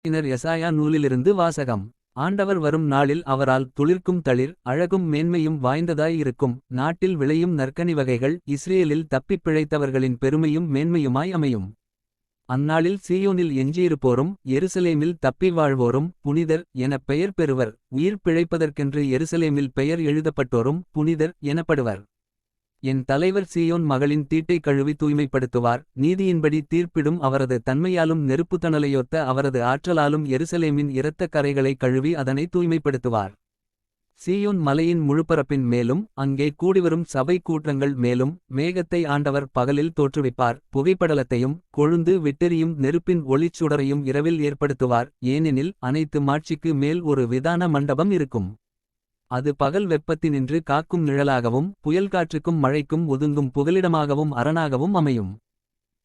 பின்னர் எசாயா நூலிலிருந்து வாசகம். ஆண்டவர் வரும் நாளில் அவரால் துளிர்க்கும் தளிர் அழகும் மேன்மையும் வாய்ந்ததாயிருக்கும் நாட்டில் விளையும் நற்கனி வகைகள் இஸ்ரேலில் தப்பிப் பிழைத்தவர்களின் பெருமையும் மேன்மையுமாய் அமையும். அந்நாளில் சீயோனில் எஞ்சியிருப்போரும் எருசலேமில் தப்பி வாழ்வோரும் புனிதர் எனப் பெயர் பெறுவர். உயிர் பிழைப்பதற்கென்று எருசலேமில் பெயர் எழுதப்பட்டோரும் புனிதர் எனப்படுவர். என் தலைவர் சீயோன் மகளின் தீட்டைக் கழுவி தூய்மைப்படுத்துவார். நீதியின்படி தீர்ப்பிடும் அவரது தன்மையாலும் நெருப்புத்தணலையொத்த அவரது ஆற்றலாலும் எருசலேமின் இரத்தக் கரைகளை கழுவி அதனை தூய்மைப்படுத்துவார். சீயோன் மலையின் முழுப்பரப்பின் மேலும் அங்கே கூடிவரும் சபை கூட்டங்கள் மேலும் மேகத்தை ஆண்டவர் பகலில் தோற்றுவிப்பார். புகைப்படலத்தையும் கொழுந்து விட்டெறியும் நெருப்பின் ஒளிச்சுடரையும் இரவில் ஏற்படுத்துவார். ஏனெனில் அனைத்து மாட்சிக்கு மேல் ஒரு விதான மண்டபம் இருக்கும். அது பகல் வெப்பத்தினின்று காக்கும் நிழலாகவும் புயல் காற்றுக்கும் மழைக்கும் ஒதுங்கும் புகலிடமாகவும் அரணாகவும் அமையும்.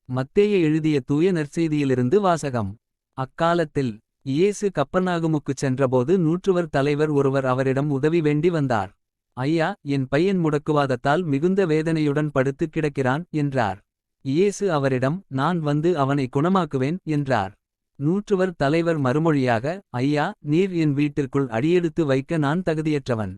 மத்தேய எழுதிய தூய நற்செய்தியிலிருந்து வாசகம். அக்காலத்தில் இயேசு கப்பர்நாகுமுக்குச் சென்றபோது நூற்றுவர் தலைவர் ஒருவர் அவரிடம் உதவி வேண்டி வந்தார். ஐயா என் பையன் முடக்குவாதத்தால் மிகுந்த வேதனையுடன் படுத்துக் கிடக்கிறான் என்றார். இயேசு அவரிடம் நான் வந்து அவனை குணமாக்குவேன் என்றார். நூற்றுவர் தலைவர் மறுமொழியாக ஐயா நீர் என் வீட்டிற்குள் அடியெடுத்து வைக்க நான் தகுதியற்றவன்.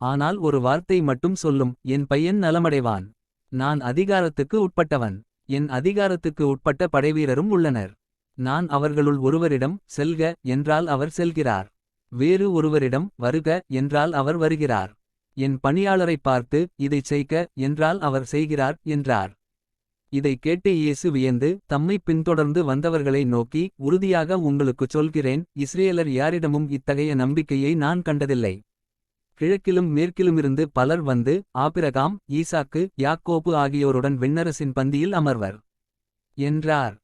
ஆனால் ஒரு வார்த்தை மட்டும் சொல்லும் என் பையன் நலமடைவான். நான் அதிகாரத்துக்கு உட்பட்டவன். என் அதிகாரத்துக்கு உட்பட்ட படைவீரரும் உள்ளனர். நான் அவர்களுள் ஒருவரிடம் செல்க என்றால் அவர் செல்கிறார். வேறு ஒருவரிடம் வருக என்றால் அவர் வருகிறார். என் பணியாளரைப் பார்த்து இதைச் செய்க என்றால் அவர் செய்கிறார் என்றார். இதை கேட்டு இயேசு வியந்து தம்மை பின்தொடர்ந்து வந்தவர்களை நோக்கி உறுதியாக உங்களுக்குச் சொல்கிறேன் இஸ்ரேலர் யாரிடமும் இத்தகைய நம்பிக்கையை நான் கண்டதில்லை. கிழக்கிலும் மேற்கிலுமிருந்து பலர் வந்து ஆபிரகாம் ஈசாக்கு யாக்கோபு ஆகியோருடன் விண்ணரசின் பந்தியில் அமர்வர். என்றார்.